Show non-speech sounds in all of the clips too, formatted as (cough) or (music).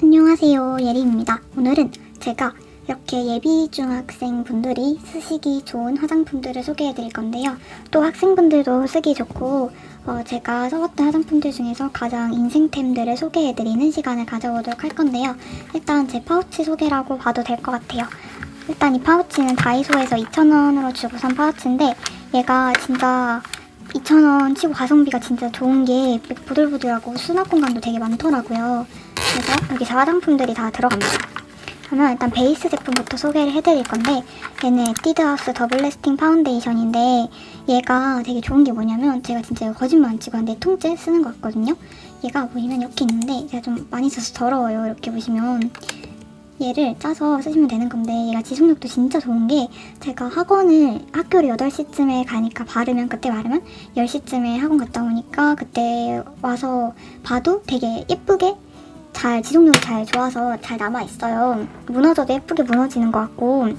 안녕하세요 예리입니다. 오늘은 제가 이렇게 예비 중학생 분들이 쓰시기 좋은 화장품들을 소개해 드릴 건데요. 또 학생분들도 쓰기 좋고 어, 제가 써봤던 화장품들 중에서 가장 인생템들을 소개해 드리는 시간을 가져보도록 할 건데요. 일단 제 파우치 소개라고 봐도 될 것 같아요. 일단 이 파우치는 다이소에서 2,000원으로 주고 산 파우치인데 얘가 진짜 2,000원 치고 가성비가 진짜 좋은 게 부들부들하고 수납 공간도 되게 많더라고요. 그래서 여기 화장품들이 다 들어갑니다. 그러면 일단 베이스 제품부터 소개를 해드릴 건데 얘는 에뛰드하우스 더블 레스팅 파운데이션인데 얘가 되게 좋은 게 뭐냐면 제가 진짜 거짓말 안 치고 한 네 통째 쓰는 거 같거든요. 얘가 보시면 이렇게 있는데 제가 좀 많이 써서 더러워요. 이렇게 보시면 얘를 짜서 쓰시면 되는 건데 얘가 지속력도 진짜 좋은 게 제가 학원을 학교를 8시쯤에 가니까 바르면 그때 바르면 10시쯤에 학원 갔다 오니까 그때 와서 봐도 되게 예쁘게 잘 지속력이 잘 좋아서 잘 남아 있어요. 무너져도 예쁘게 무너지는 것 같고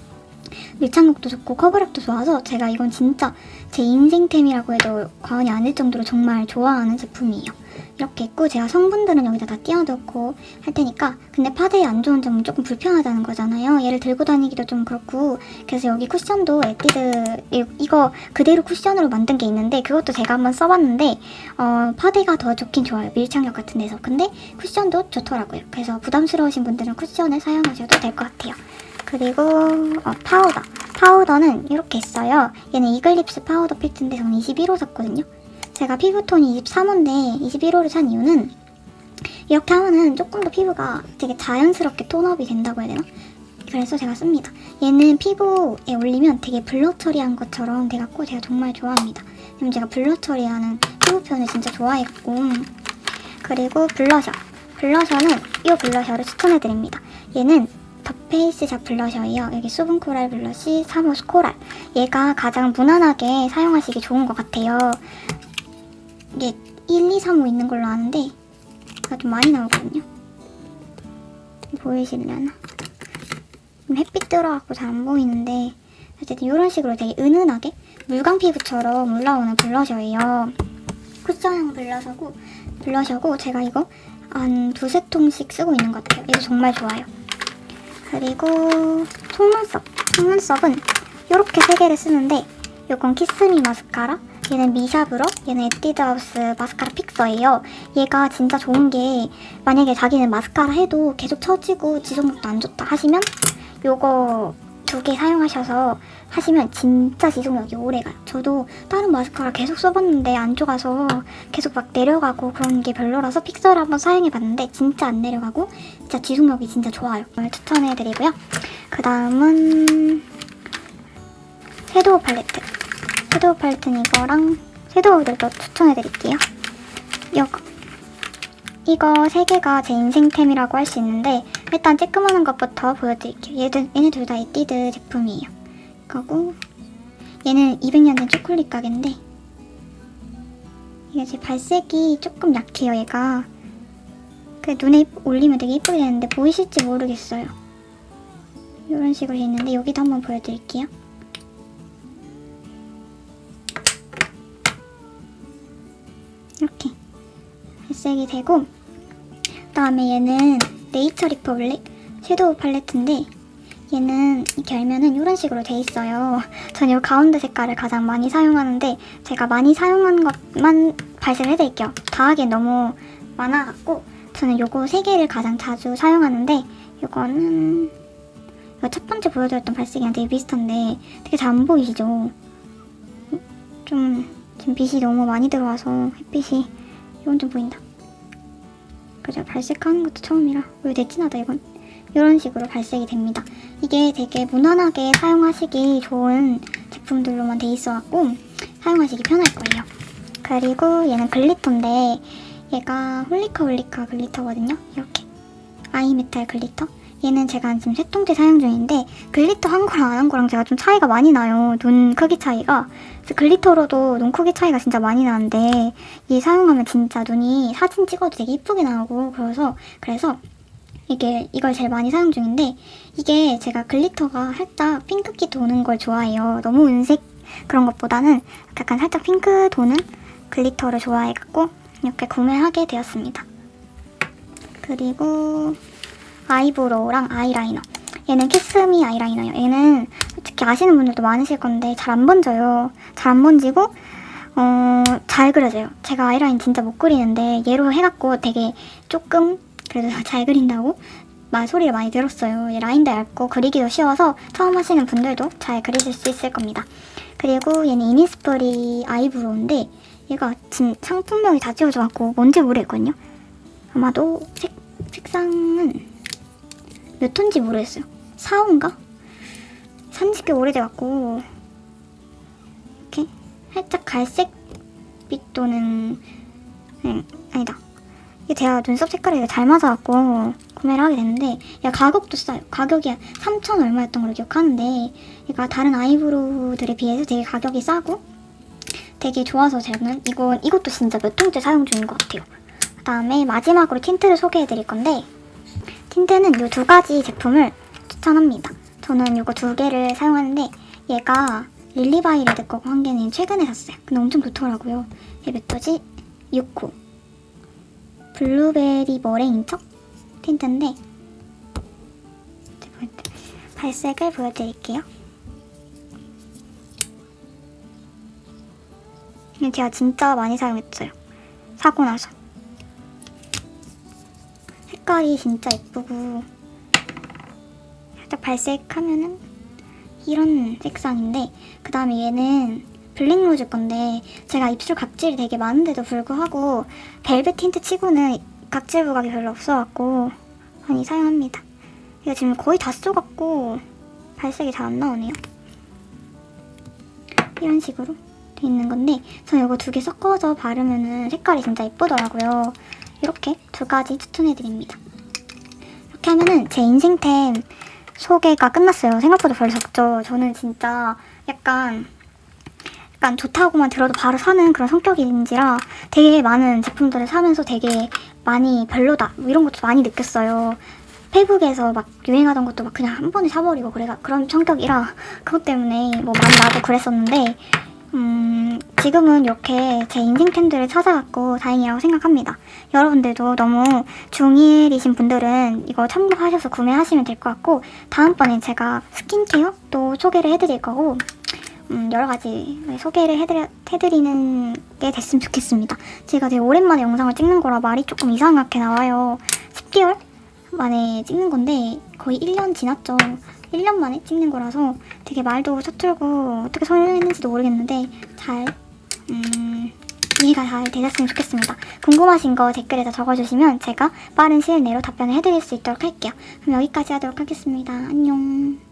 밀착력도 좋고 커버력도 좋아서 제가 이건 진짜 제 인생템이라고 해도 과언이 아닐 정도로 정말 좋아하는 제품이에요. 이렇게 있고 제가 성분들은 여기다 다 띄워놓고 할 테니까 근데 파데에 안 좋은 점은 조금 불편하다는 거잖아요. 얘를 들고 다니기도 좀 그렇고 그래서 여기 쿠션도 에뛰드 이- 이거 그대로 쿠션으로 만든 게 있는데 그것도 제가 한번 써봤는데 어, 파데가 더 좋긴 좋아요. 밀착력 같은 데서 근데 쿠션도 좋더라고요. 그래서 부담스러우신 분들은 쿠션을 사용하셔도 될 것 같아요. 그리고 어, 파우더 파우더는 이렇게 있어요. 얘는 이글립스 파우더 필트인데 저는 21호 샀거든요. 제가 피부톤이 23호인데 21호를 산 이유는 이렇게 하면은 조금 더 피부가 되게 자연스럽게 톤업이 된다고 해야 되나? 그래서 제가 씁니다. 얘는 피부에 올리면 되게 블러 처리한 것처럼 돼갖고 제가 정말 좋아합니다. 왜냐면 제가 블러 처리하는 피부 표현을 진짜 좋아했고 그리고 블러셔 블러셔는 이 블러셔를 추천해드립니다. 얘는 더 페이스샵 블러셔예요. 여기 수분 코랄 블러쉬 3호 코랄 얘가 가장 무난하게 사용하시기 좋은 것 같아요. 이게 1, 2, 3, 5 있는 걸로 아는데 가좀 많이 나오거든요. 보이시려나? 좀 햇빛 들어갖고 잘 안 보이는데 어쨌든 이런 식으로 되게 은은하게 물광 피부처럼 올라오는 블러셔예요. 쿠션형 블러셔고 블러셔고 제가 이거 한 두세 통씩 쓰고 있는 것 같아요. 이거 정말 좋아요. 그리고 속눈썹. 속눈썹은 이렇게 세 개를 쓰는데 이건 키스미 마스카라, 얘는 미샤브러, 얘는 에뛰드하우스 마스카라 픽서예요. 얘가 진짜 좋은 게 만약에 자기는 마스카라 해도 계속 처지고 지속력도 안 좋다 하시면 요거 두 개 사용하셔서 하시면 진짜 지속력이 오래 가요. 저도 다른 마스카라 계속 써봤는데 안 좋아서 계속 막 내려가고 그런 게 별로라서 픽서를 한번 사용해봤는데 진짜 안 내려가고 진짜 지속력이 진짜 좋아요. 오늘 추천해드리고요. 그 다음은 섀도우 팔레트. 섀도우 팔레트는 이거랑 섀도우들도 추천해드릴게요. 이거. 이거 세 개가 제 인생템이라고 할 수 있는데 일단 쬐끄만한 것부터 보여드릴게요. 얘들, 얘네 둘 다 에뛰드 제품이에요. 그리고 얘는 200년 된 초콜릿 가게인데 이게 제 발색이 조금 약해요 얘가 그 눈에 올리면 되게 이쁘게 되는데 보이실지 모르겠어요. 이런 식으로 돼 있는데 여기도 한번 보여드릴게요. 이렇게 발색이 되고 그 다음에 얘는 네이처 리퍼블릭 섀도우 팔레트인데 얘는 알면은 이런 식으로 돼 있어요. 전 이 가운데 색깔을 가장 많이 사용하는데 제가 많이 사용한 것만 발색을 해드릴게요. 다 하기엔 너무 많아갖고 저는 요거 세 개를 가장 자주 사용하는데 요거는 이거 첫 번째 보여드렸던 발색이랑 되게 비슷한데 되게 잘 안 보이시죠? 좀 지금 빛이 너무 많이 들어와서 햇빛이 이건 좀 보인다. 그죠? 발색하는 것도 처음이라 왜 내진하다 이건 이런 식으로 발색이 됩니다. 이게 되게 무난하게 사용하시기 좋은 제품들로만 돼 있어갖고 사용하시기 편할 거예요. 그리고 얘는 글리터인데 얘가 홀리카 홀리카 글리터거든요. 이렇게 아이메탈 글리터. 얘는 제가 지금 세 통째 사용 중인데 글리터 한 거랑 안 한 거랑 제가 좀 차이가 많이 나요. 눈 크기 차이가. 그래서 글리터로도 눈 크기 차이가 진짜 많이 나는데 이 사용하면 진짜 눈이 사진 찍어도 되게 이쁘게 나오고 그래서 그래서 이게 이걸 제일 많이 사용 중인데 이게 제가 글리터가 살짝 핑크기 도는 걸 좋아해요. 너무 은색 그런 것보다는 약간 살짝 핑크 도는 글리터를 좋아해갖고 이렇게 구매하게 되었습니다. 그리고 아이브로우랑 아이라이너. 얘는 키스미 아이라이너예요. 얘는 솔직히 아시는 분들도 많으실 건데 잘 안 번져요. 잘 안 번지고 어, 잘 그려져요. 제가 아이라인 진짜 못 그리는데 얘로 해갖고 되게 조금 그래도 (laughs) 잘 그린다고 말 소리를 많이 들었어요. 얘 라인도 얇고 그리기도 쉬워서 처음 하시는 분들도 잘 그리실 수 있을 겁니다. 그리고 얘는 이니스프리 아이브로우인데 얘가 진 상품명이 다 지워져갖고 뭔지 모르겠거든요. 아마도 색, 색상은 몇 톤인지 모르겠어요. 4호인가? 산지 꽤 오래돼갖고 이렇게 살짝 갈색빛 또는 네, 아니다. 이게 제가 눈썹 색깔이 잘 맞아갖고 구매를 하게 됐는데 얘 가격도 싸요. 가격이 3천 얼마였던 걸로 기억하는데 얘가 다른 아이브로우들에 비해서 되게 가격이 싸고 되게 좋아서 저는 이거 이것도 진짜 몇 통째 사용 중인 것 같아요. 그다음에 마지막으로 틴트를 소개해드릴 건데 틴트는 이 두 가지 제품을 추천합니다. 저는 이거 두 개를 사용하는데 얘가 릴리바이레드 거고 한 개는 최근에 샀어요. 근데 엄청 좋더라고요. 얘몇 도지? 6호. 블루베리 머랭인 척 틴트인데 발색을 보여드릴게요. 제가 진짜 많이 사용했어요. 사고 나서. 색깔이 진짜 예쁘고 살짝 발색하면은 이런 색상인데 그 다음에 얘는 블랙로즈 건데 제가 입술 각질이 되게 많은데도 불구하고 벨벳 틴트 치고는 각질 부각이 별로 없어갖고 많이 사용합니다. 이거 지금 거의 다 써갖고 발색이 잘 안 나오네요. 이런 식으로 돼 있는 건데 저는 이거 두 개 섞어서 바르면은 색깔이 진짜 예쁘더라고요. 이렇게 두 가지 추천해드립니다. 이렇게 하면은 제 인생템 소개가 끝났어요. 생각보다 별로 적죠. 저는 진짜 약간 약간 좋다고만 들어도 바로 사는 그런 성격인지라 되게 많은 제품들을 사면서 되게 많이 별로다 뭐 이런 것도 많이 느꼈어요. 페북에서 막 유행하던 것도 막 그냥 한 번에 사버리고 그래 그런 성격이라 그것 때문에 뭐 많이 나도 그랬었는데 음, 지금은 이렇게 제 인생 템들을 찾아갖고 다행이라고 생각합니다. 여러분들도 너무 중1이신 분들은 이거 참고하셔서 구매하시면 될 것 같고 다음번엔 제가 스킨케어 또 소개를 해드릴 거고 음, 여러 가지 소개를 해드려, 해드리는 게 됐으면 좋겠습니다. 제가 되게 오랜만에 영상을 찍는 거라 말이 조금 이상하게 나와요. 10개월 만에 찍는 건데 거의 1년 지났죠. 1년 만에 찍는 거라서 되게 말도 서툴고 어떻게 설명했는지도 모르겠는데 잘 음, 이해가 잘 되셨으면 좋겠습니다. 궁금하신 거 댓글에다 적어주시면 제가 빠른 시일 내로 답변을 해드릴 수 있도록 할게요. 그럼 여기까지 하도록 하겠습니다. 안녕.